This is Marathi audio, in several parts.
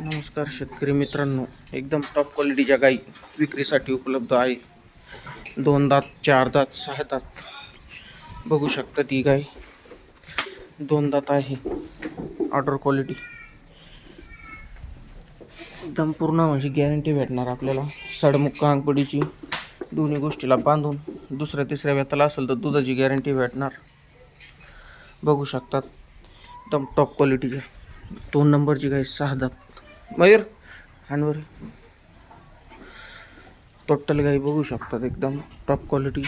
नमस्कार शेतकरी मित्रांनो एकदम टॉप क्वालिटीच्या गाई विक्रीसाठी उपलब्ध आहे. दोन दात चार दात सहा दात. बघू शकता ती गाय. दोन दात आहे. ऑर्डर क्वालिटी एकदम पूर्ण म्हणजे गॅरंटी भेटणार आपल्याला. सडमुक्का अंगपडीची दोन्ही गोष्टीला बांधून दुसऱ्या तिसऱ्या व्यताला असेल तर दुधाची गॅरंटी भेटणार. बघू शकतात. एकदम टॉप क्वालिटीच्या दोन नंबरची गाय सहा दात. मयूर हानवर टोटल गाई बघू शकतात एकदम टॉप क्वालिटी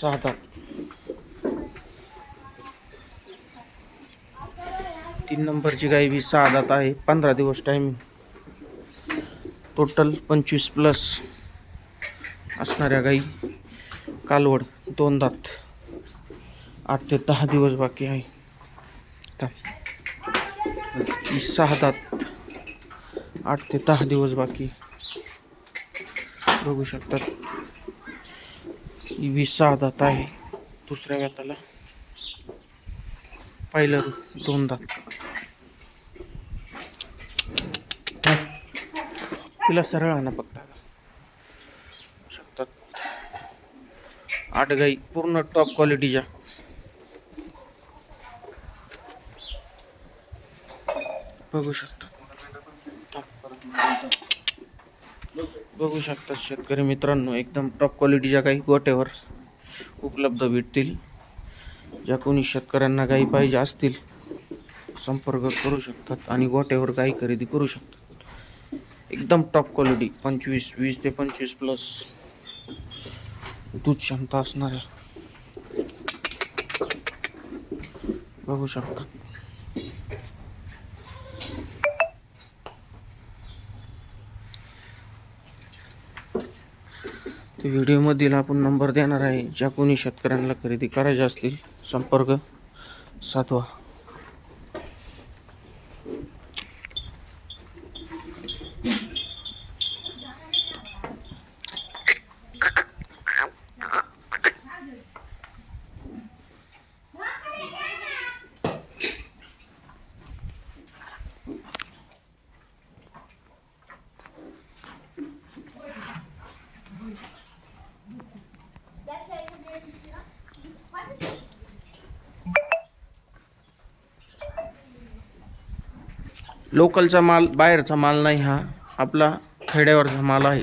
सहा दात तीन नंबरची गाई बी सहा दात आहे. पंधरा दिवस टायमिंग टोटल पंचवीस प्लस असणाऱ्या गाई कालवड दोन दात. आठ ते दहा दिवस बाकी आहे. सहा दात. आठ ते दहा दिवस बाकी. बघू शकतात वीस सहा दात आहे. दुसऱ्या व्याताला पहिलं दोन दात. तिला सरळ आणा बघता शकतात. आठ गाई पूर्ण टॉप क्वालिटीच्या बघू शकतात बघू शकतात शेतकरी मित्रांनो एकदम टॉप क्वालिटीच्या काही गोट्यावर उपलब्ध भेटतील ज्या कोणी शेतकऱ्यांना गाई पाहिजे असतील संपर्क करू शकतात आणि गोट्यावर गाई खरेदी करू शकतात. एकदम टॉप क्वालिटी पंचवीस वीस ते पंचवीस प्लस दूध क्षमता असणाऱ्या बघू शकतात. व्हिडिओमधील आपण नंबर देणार आहे. ज्या कोणी शेतकऱ्यांना खरेदी करायच्या असतील संपर्क साधवा. लोकलचा माल बाहेरचा माल नाही हा. आपला खेड्यावरचा माल आहे.